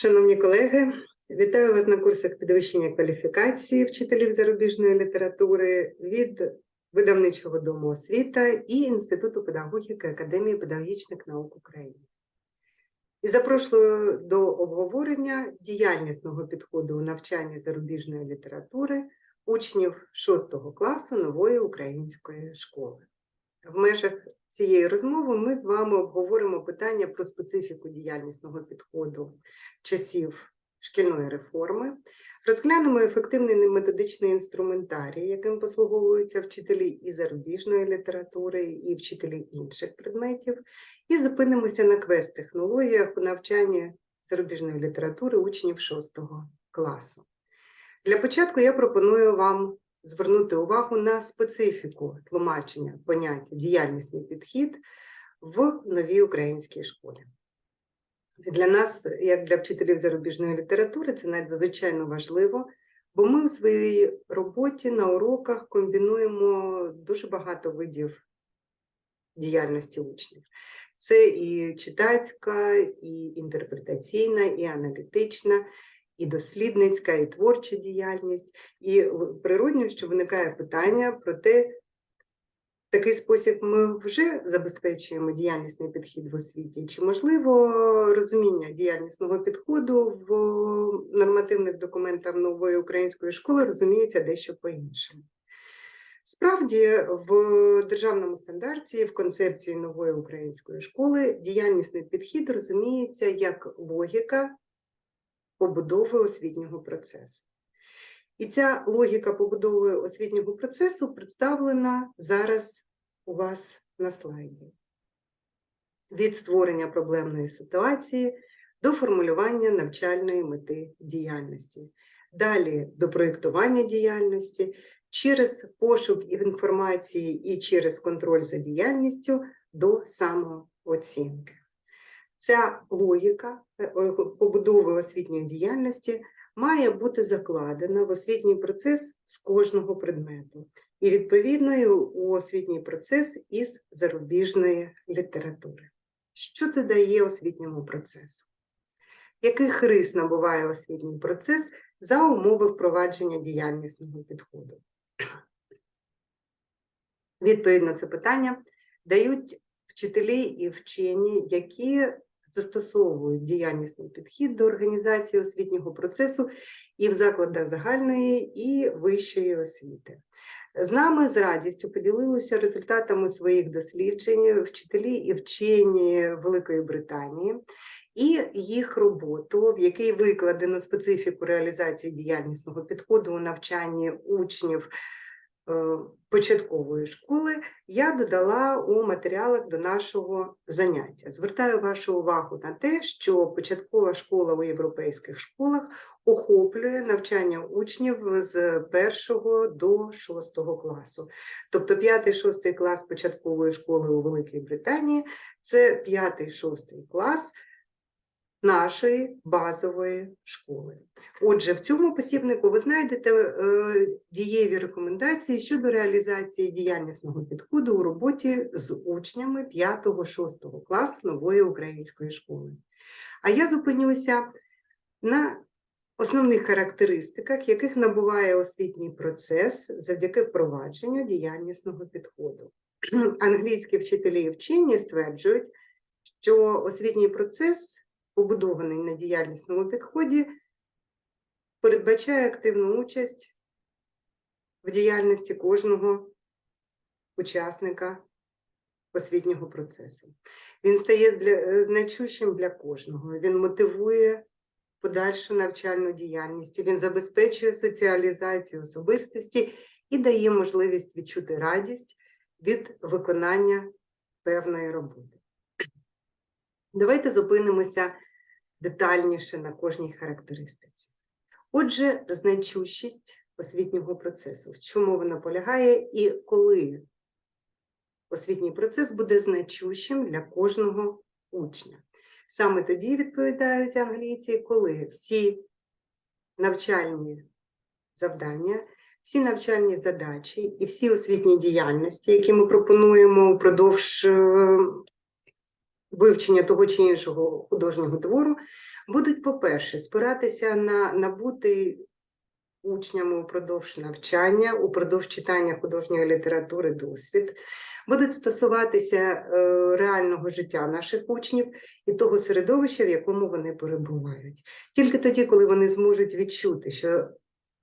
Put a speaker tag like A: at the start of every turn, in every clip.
A: Шановні колеги, вітаю вас на курсах підвищення кваліфікації вчителів зарубіжної літератури від видавничого дому освіта і Інституту педагогіки Академії педагогічних наук України. І запрошую до обговорення діяльнісного підходу у навчанні зарубіжної літератури учнів 6 класу нової української школи. В межах цієї розмови ми з вами обговоримо питання про специфіку діяльнісного підходу часів шкільної реформи, розглянемо ефективний методичний інструментарій, яким послуговуються вчителі і зарубіжної літератури, і вчителі інших предметів, і зупинимося на квест-технологіях у навчанні зарубіжної літератури учнів 6 класу. Для початку я пропоную вам звернути увагу на специфіку тлумачення поняття діяльнісний підхід в новій українській школі. Для нас, як для вчителів зарубіжної літератури, це надзвичайно важливо, бо ми у своїй роботі на уроках комбінуємо дуже багато видів діяльності учнів. Це і читацька, і інтерпретаційна, і аналітична, і дослідницька, і творча діяльність. І природньо, що виникає питання про те, такий спосіб ми вже забезпечуємо діяльнісний підхід в освіті, чи можливо розуміння діяльнісного підходу в нормативних документах нової української школи розуміється дещо по-іншому. Справді, в державному стандарті, в концепції нової української школи, діяльнісний підхід розуміється як логіка побудови освітнього процесу. І ця логіка побудови освітнього процесу представлена зараз у вас на слайді. Від створення проблемної ситуації до формулювання навчальної мети діяльності, далі до проєктування діяльності, через пошук інформації і через контроль за діяльністю до самооцінки. Ця логіка е, побудови освітньої діяльності має бути закладена в освітній процес з кожного предмету і відповідною у освітній процес із зарубіжної літератури. Що це дає освітньому процесу? Яких рис набуває освітній процес за умови впровадження діяльнісного підходу? Відповідь на це питання дають вчителі і вчені, які застосовують діяльнісний підхід до організації освітнього процесу і в закладах загальної і вищої освіти. З нами з радістю поділилися результатами своїх досліджень вчителі і вчені Великої Британії і їх роботу, в якій викладено специфіку реалізації діяльнісного підходу у навчанні учнів початкової школи, я додала у матеріалах до нашого заняття. Звертаю вашу увагу на те, що початкова школа у європейських школах охоплює навчання учнів з 1 до 6 класу. Тобто 5-6 клас початкової школи у Великій Британії це 5-6 клас нашої базової школи. Отже, в цьому посібнику ви знайдете е, дієві рекомендації щодо реалізації діяльнісного підходу у роботі з учнями 5-6 класу нової української школи. А я зупинюся на основних характеристиках, яких набуває освітній процес завдяки впровадженню діяльнісного підходу. Англійські вчителі і вчені стверджують, що освітній процес побудований на діяльнісному підході, передбачає активну участь в діяльності кожного учасника освітнього процесу. Він стає для, значущим для кожного, він мотивує подальшу навчальну діяльність, він забезпечує соціалізацію особистості і дає можливість відчути радість від виконання певної роботи. Давайте зупинимося детальніше на кожній характеристиці. Отже, значущість освітнього процесу. В чому вона полягає і коли освітній процес буде значущим для кожного учня. Саме тоді відповідають англійці, коли всі навчальні завдання, всі навчальні задачі і всі освітні діяльності, які ми пропонуємо впродовж е, вивчення того чи іншого художнього твору, будуть, по-перше, спиратися на набутий учнями упродовж навчання, упродовж читання художньої літератури досвід, будуть стосуватися е, реального життя наших учнів і того середовища, в якому вони перебувають. Тільки тоді, коли вони зможуть відчути, що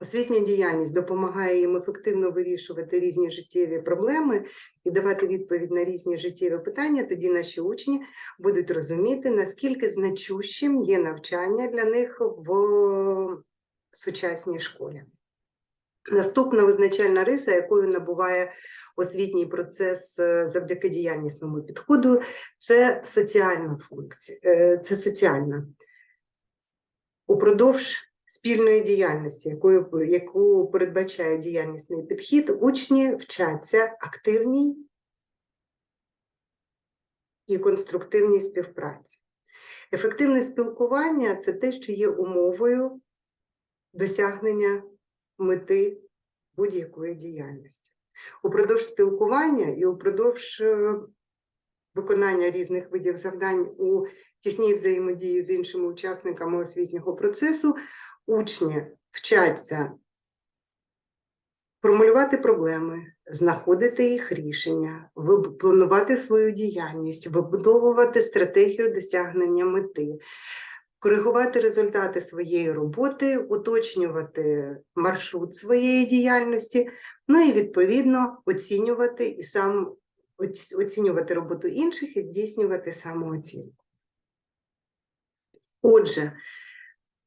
A: освітня діяльність допомагає їм ефективно вирішувати різні життєві проблеми і давати відповідь на різні життєві питання, тоді наші учні будуть розуміти, наскільки значущим є навчання для них в сучасній школі. Наступна визначальна риса, якою набуває освітній процес е, завдяки діяльнісному підходу, це соціальна функція. е, Це соціальна. Упродовж спільної діяльності, якою, яку передбачає діяльнісний підхід, учні вчаться активній і конструктивній співпраці. Ефективне спілкування це те, що є умовою досягнення мети будь-якої діяльності. Упродовж спілкування і упродовж е, виконання різних видів завдань у тісній взаємодії з іншими учасниками освітнього процесу учні вчаться формулювати проблеми, знаходити їх рішення, планувати свою діяльність, вибудовувати стратегію досягнення мети, коригувати результати своєї роботи, уточнювати маршрут своєї діяльності, ну і відповідно оцінювати і сам оцінювати роботу інших і здійснювати самооцінку. Отже,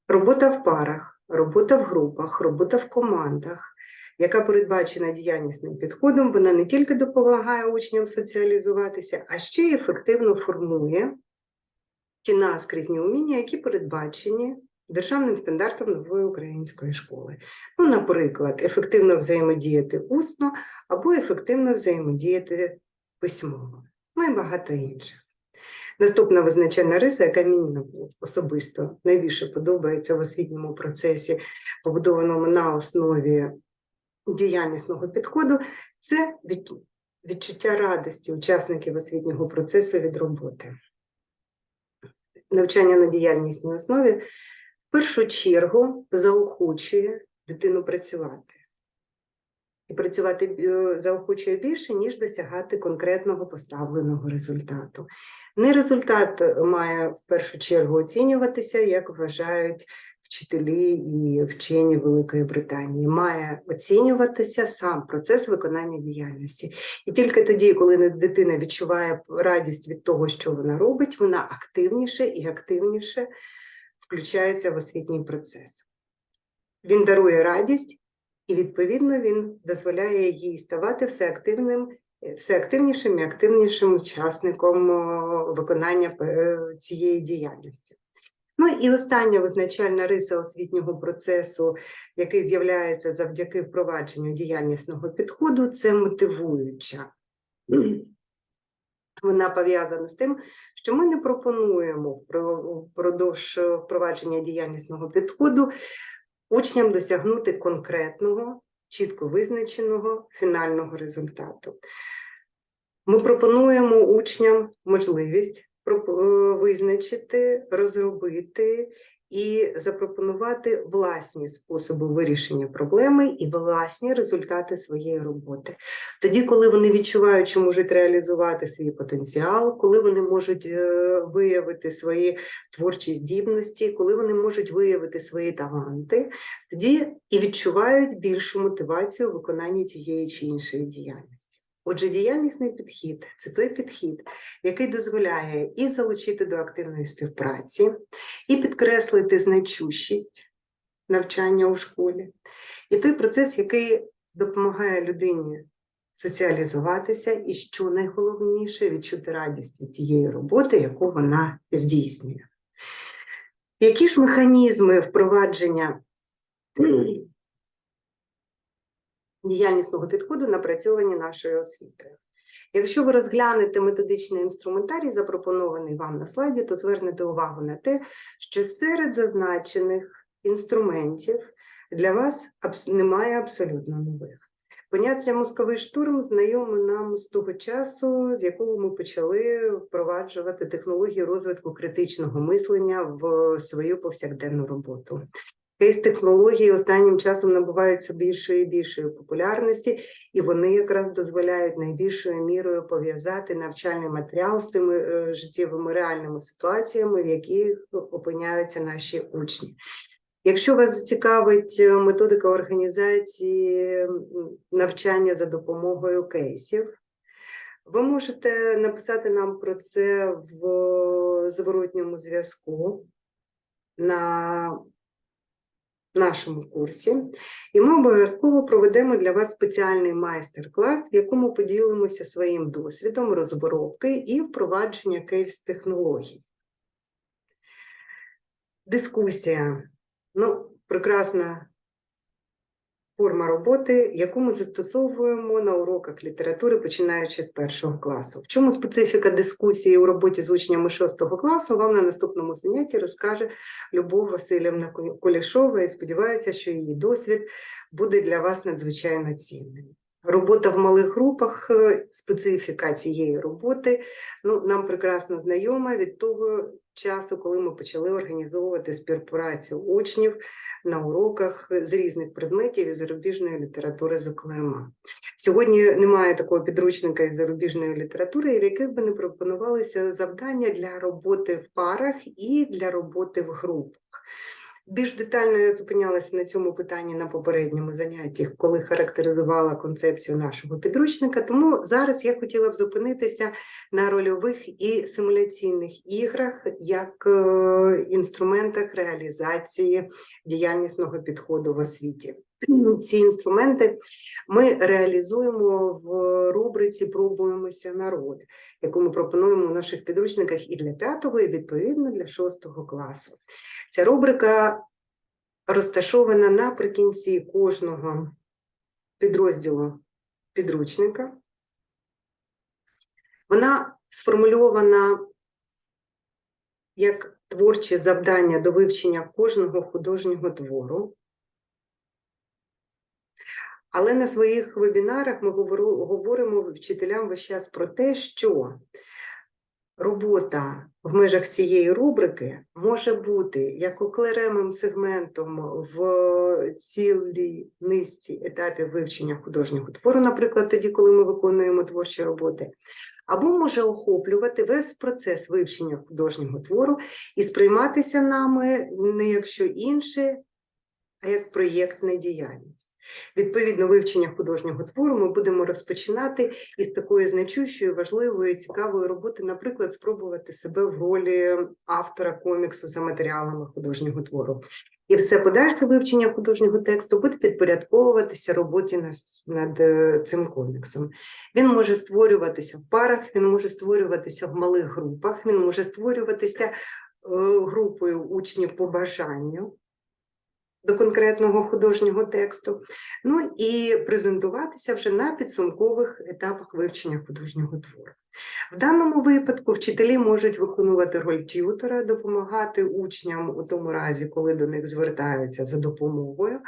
A: робота в парах, робота в групах, робота в командах, яка передбачена діяльнісним підходом, вона не тільки допомагає учням соціалізуватися, а ще й ефективно формує ті наскрізні уміння, які передбачені державним стандартом нової української школи. Ну, наприклад, ефективно взаємодіяти усно або ефективно взаємодіяти письмово, ну і багато інших. Наступна визначальна риса, яка мені особисто найбільше подобається в освітньому процесі, побудованому на основі діяльнісного підходу, це відчуття радості учасників освітнього процесу від роботи. Навчання на діяльнісній основі в першу чергу заохочує дитину працювати. І працювати е, заохочує більше, ніж досягати конкретного поставленого результату. Не результат має в першу чергу оцінюватися, як вважають вчителі і вчені Великої Британії. Має оцінюватися сам процес виконання діяльності. І тільки тоді, коли дитина відчуває радість від того, що вона робить, вона активніше і активніше включається в освітній процес. Він дарує радість, і відповідно він дозволяє їй ставати все активним е, все активнішим і активнішим учасником виконання е, цієї діяльності. Ну і остання визначальна риса освітнього процесу, який з'являється завдяки впровадженню діяльнісного підходу, це мотивуюча. Вона пов'язана з тим, що ми не пропонуємо впродовж впровадження діяльнісного підходу учням досягнути конкретного, чітко визначеного фінального результату. Ми пропонуємо учням можливість визначити, розробити і запропонувати власні способи вирішення проблеми і власні результати своєї роботи. Тоді, коли вони відчувають, що можуть реалізувати свій потенціал, коли вони можуть е, виявити свої творчі здібності, коли вони можуть виявити свої таланти, тоді і відчувають більшу мотивацію в виконанні тієї чи іншої діяльності. Отже, діяльнісний підхід це той підхід, який дозволяє і залучити до активної співпраці, і підкреслити значущість навчання у школі, і той процес, який допомагає людині соціалізуватися, і що найголовніше відчути радість від тієї роботи, яку вона здійснює. Які ж механізми впровадження діяльнісного підходу напрацьовані нашою освітою? Якщо ви розглянете методичний інструментарій, запропонований вам на слайді, то звернете увагу на те, що серед зазначених інструментів для вас немає абсолютно нових. Поняття мозковий штурм знайоме нам з того часу, з якого ми почали впроваджувати технології розвитку критичного мислення в свою повсякденну роботу. Кейс технології останнім часом набувають все більшої і більшої популярності, і вони якраз дозволяють найбільшою мірою пов'язати навчальний матеріал з тими е, життєвими реальними ситуаціями, в яких опиняються наші учні. Якщо вас зацікавить е, методика організації навчання за допомогою кейсів, ви можете написати нам про це в зворотньому зв'язку на нашому курсі, і ми обов'язково проведемо для вас спеціальний майстер-клас, в якому поділимося своїм досвідом розробки і впровадження кейс-технологій. Дискусія. Ну, прекрасна форма роботи, яку ми застосовуємо на уроках літератури, починаючи з першого класу. В чому специфіка дискусії у роботі з учнями шостого класу, вам на наступному занятті розкаже Любов Васильівна Кулішова, і сподіваюся, що її досвід буде для вас надзвичайно цінним. Робота в малих групах, е, специфіка цієї роботи ну, нам прекрасно знайома від того часу, коли ми почали організовувати співпрацю учнів на уроках з різних предметів і зарубіжної літератури, зокрема. Сьогодні немає такого підручника із зарубіжної літератури, в яких би не пропонувалися завдання для роботи в парах і для роботи в групах. Більш детально я зупинялася на цьому питанні на попередньому занятті, коли характеризувала концепцію нашого підручника. Тому зараз я хотіла б зупинитися на рольових і симуляційних іграх як е, інструментах реалізації діяльнісного підходу в освіті. Ці інструменти ми реалізуємо в рубриці Пробуємося народ, яку ми пропонуємо в наших підручниках і для п'ятого, і відповідно для шостого класу. Ця рубрика розташована наприкінці кожного підрозділу підручника. Вона сформульована як творче завдання до вивчення кожного художнього твору. Але на своїх вебінарах ми говоримо вчителям весь час про те, що робота в межах цієї рубрики може бути як окремим сегментом в цілій низці етапів вивчення художнього твору, наприклад, тоді, коли ми виконуємо творчі роботи, або може охоплювати весь процес вивчення художнього твору і сприйматися нами не як що інше, а як проєктна діяльність. Відповідно, вивчення художнього твору ми будемо розпочинати із такої значущої, важливої, цікавої роботи, наприклад, спробувати себе в ролі автора коміксу за матеріалами художнього твору. І все подальше вивчення художнього тексту буде підпорядковуватися роботі над, е, цим коміксом. Він може створюватися в парах, він може створюватися в малих групах, він може створюватися е, групою учнів по бажанню до конкретного художнього тексту, ну і презентуватися вже на підсумкових етапах вивчення художнього твору. В даному випадку вчителі можуть виконувати роль т'ютора, допомагати учням у тому разі, коли до них звертаються за допомогою,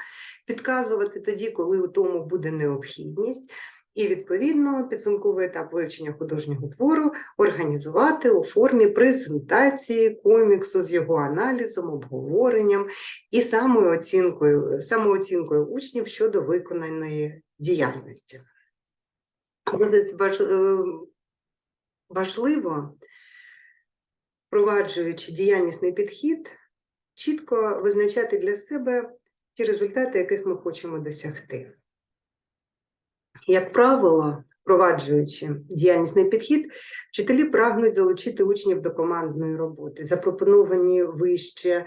A: підказувати тоді, коли у тому буде необхідність. І, відповідно, підсумковий етап вивчення художнього твору організувати у формі презентації коміксу з його аналізом, обговоренням і самооцінкою, самооцінкою учнів щодо виконаної діяльності. Досить е, важливо, впроваджуючи діяльнісний підхід, чітко визначати для себе ті результати, яких ми хочемо досягти. Як правило, впроваджуючи діяльнісний підхід, вчителі прагнуть залучити учнів до командної роботи. Запропоновані вище е,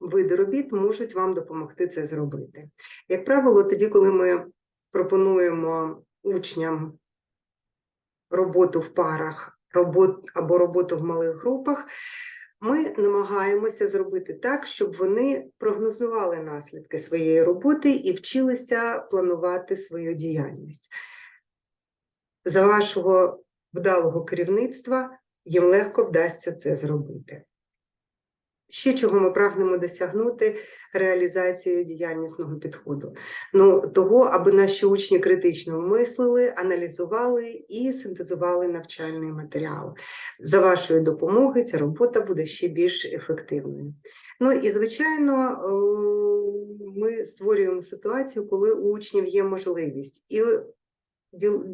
A: види робіт можуть вам допомогти це зробити. Як правило, тоді, коли ми пропонуємо учням роботу в парах робот, або роботу в малих групах, ми намагаємося зробити так, щоб вони прогнозували наслідки своєї роботи і вчилися планувати свою діяльність. За вашого вдалого керівництва їм легко вдасться це зробити. Ще чого ми прагнемо досягнути реалізацією діяльнісного підходу. Ну, того, аби наші учні критично мислили, аналізували і синтезували навчальний матеріал. За вашою допомогою ця робота буде ще більш ефективною. Ну і звичайно, ми створюємо ситуацію, коли у учнів є можливість і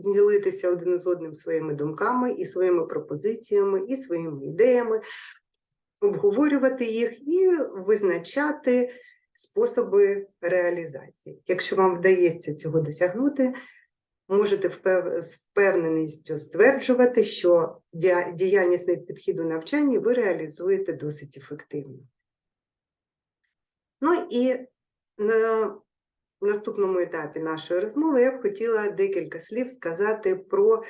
A: ділитися один з одним своїми думками, і своїми пропозиціями, і своїми ідеями, обговорювати їх і визначати способи реалізації. Якщо вам вдається цього досягнути, можете з впевненістю стверджувати, що дія- діяльність підхід у навчанні ви реалізуєте досить ефективно. Ну і на наступному етапі нашої розмови я б хотіла декілька слів сказати про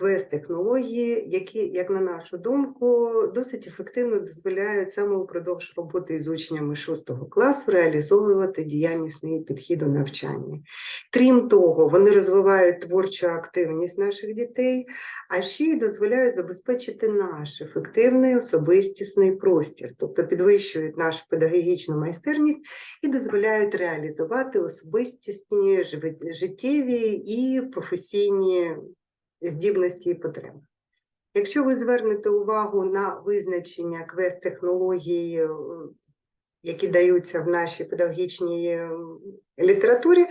A: квест-технології, які, як на нашу думку, досить ефективно дозволяють саме упродовж роботи з учнями 6 класу реалізовувати діяльнісний підхід у навчанні. Крім того, вони розвивають творчу активність наших дітей, а ще й дозволяють забезпечити наш ефективний особистісний простір, тобто підвищують нашу педагогічну майстерність і дозволяють реалізувати особистісні, життєві і професійні здібності і потреби. Якщо ви звернете увагу на визначення квест-технологій, е, які даються в нашій педагогічній е, літературі,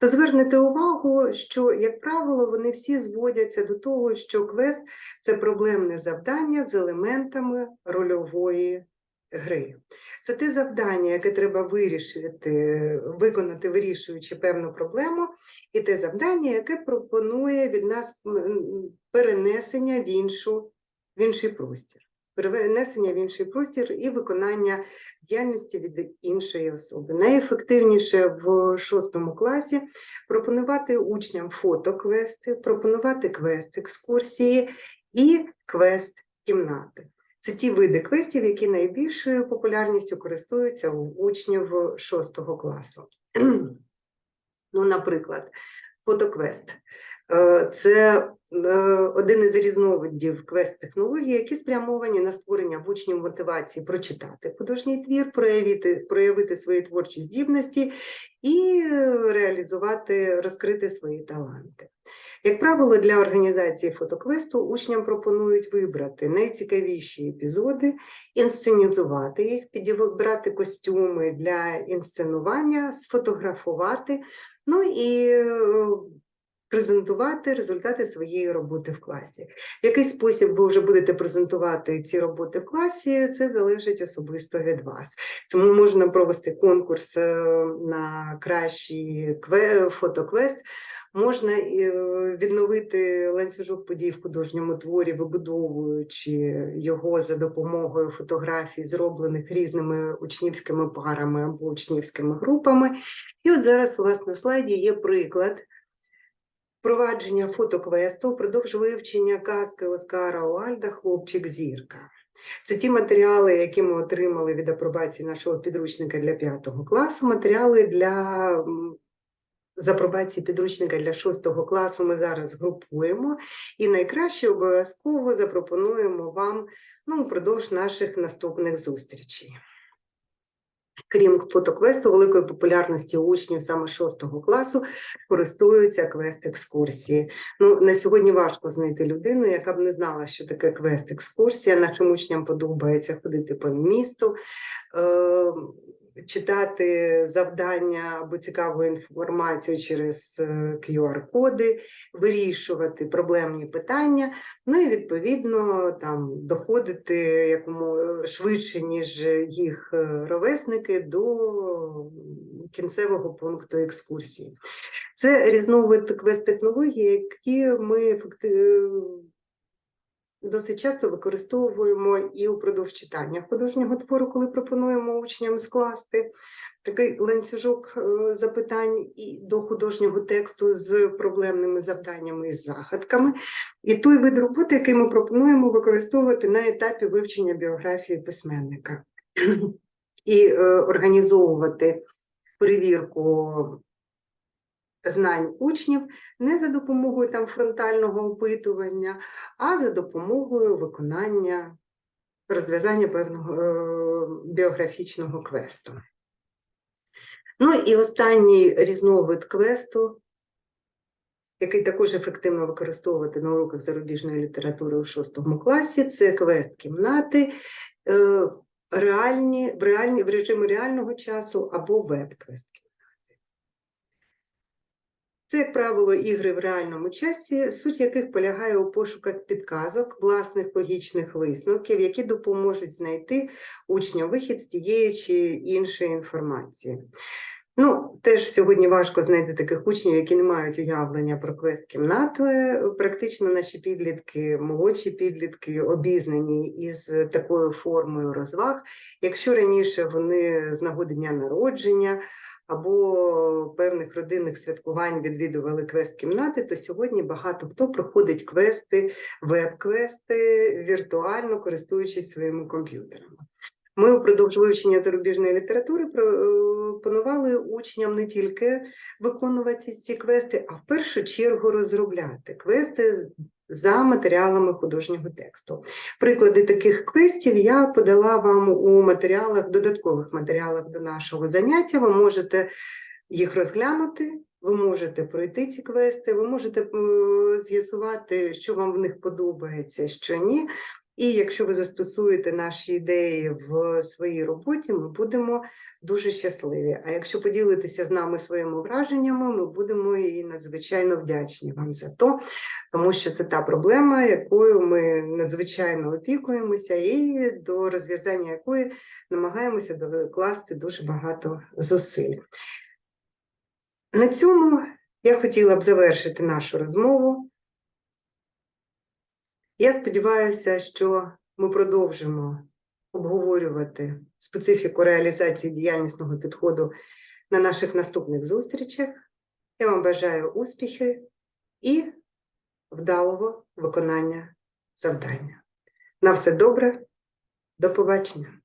A: то звернете увагу, що, як правило, вони всі зводяться до того, що квест це проблемне завдання з елементами рольової гри. Це те завдання, яке треба вирішити, виконати, вирішуючи певну проблему, і те завдання, яке пропонує від нас перенесення в іншу, в інший простір. Перенесення в інший простір і виконання діяльності від іншої особи. Найефективніше в шостому класі пропонувати учням фотоквести, пропонувати квест-екскурсії і квест-кімнати. Це ті види квестів, які найбільшою популярністю користуються у учнів 6 класу. Ну, наприклад, фотоквест. Е, Це е, один із різновидів квест-технологій, які спрямовані на створення в учнів мотивації прочитати художній твір, проявити, проявити свої творчі здібності і реалізувати, розкрити свої таланти. Як правило, для організації фотоквесту учням пропонують вибрати найцікавіші епізоди, інсценізувати їх, підібрати костюми для інсценування, сфотографувати, ну і е, презентувати результати своєї роботи в класі. Який спосіб ви вже будете презентувати ці роботи в класі, це залежить особисто від вас. Тому можна провести конкурс е, на кращий кве- фотоквест, можна е, відновити ланцюжок подій в художньому творі, вибудовуючи його за допомогою фотографій, зроблених різними учнівськими парами або учнівськими групами. І от зараз у вас на слайді є приклад впровадження фотоквесту впродовж вивчення казки Оскара Уальда Хлопчик зірка. Це ті матеріали, які ми отримали від апробації нашого підручника для 5 класу. Матеріали для з апробації підручника для 6 класу ми зараз групуємо і найкраще обов'язково запропонуємо вам ну, впродовж наших наступних зустрічей. Крім фотоквесту, великої популярності учнів саме 6 класу користуються квест-екскурсії. Ну, на сьогодні важко знайти людину, яка б не знала, що таке квест-екскурсія. Нашим учням подобається ходити по місту, е, читати завдання або цікаву інформацію через е, QR-коди, вирішувати проблемні питання, ну і відповідно там доходити якому швидше, ніж їх е, ровесники до кінцевого пункту екскурсії. Це різновид квест-технологій, які ми ефекти- досить часто використовуємо і упродовж читання художнього твору, коли пропонуємо учням скласти такий ланцюжок е, запитань і до художнього тексту з проблемними завданнями і загадками. І той вид роботи, який ми пропонуємо використовувати на етапі вивчення біографії письменника. І е, організовувати перевірку знань учнів не за допомогою там фронтального опитування, а за допомогою виконання розв'язання певного е, біографічного квесту. Ну і останній різновид квесту, який також ефективно використовувати на уроках зарубіжної літератури у шостому класі, це квест кімнати е, реальні, в, реальні, в режимі реального часу або веб-квест. Це, як правило, ігри в реальному часі, суть яких полягає у пошуках підказок, власних логічних висновків, які допоможуть знайти учням вихід з тієї чи іншої інформації. Ну, теж сьогодні важко знайти таких учнів, які не мають уявлення про квест кімнати. Практично наші підлітки, молодші підлітки, обізнані із такою формою розваг. Якщо раніше вони з нагоди дня народження або певних родинних святкувань відвідували квест кімнати, то сьогодні багато хто проходить квести, веб-квести віртуально користуючись своїми комп'ютерами. Ми упродовж вивчення зарубіжної літератури пропонували учням не тільки виконувати ці квести, а в першу чергу розробляти квести за матеріалами художнього тексту. Приклади таких квестів я подала вам у матеріалах, додаткових матеріалах до нашого заняття. Ви можете їх розглянути. Ви можете пройти ці квести, ви можете з'ясувати, що вам в них подобається, що ні. І якщо ви застосуєте наші ідеї в своїй роботі, ми будемо дуже щасливі. А якщо поділитеся з нами своїми враженнями, ми будемо і надзвичайно вдячні вам за то, тому що це та проблема, якою ми надзвичайно опікуємося, і до розв'язання якої намагаємося докласти дуже багато зусиль. На цьому я хотіла б завершити нашу розмову. Я сподіваюся, що ми продовжимо обговорювати специфіку реалізації діяльнісного підходу на наших наступних зустрічах. Я вам бажаю успіхи і вдалого виконання завдання. На все добре, до побачення!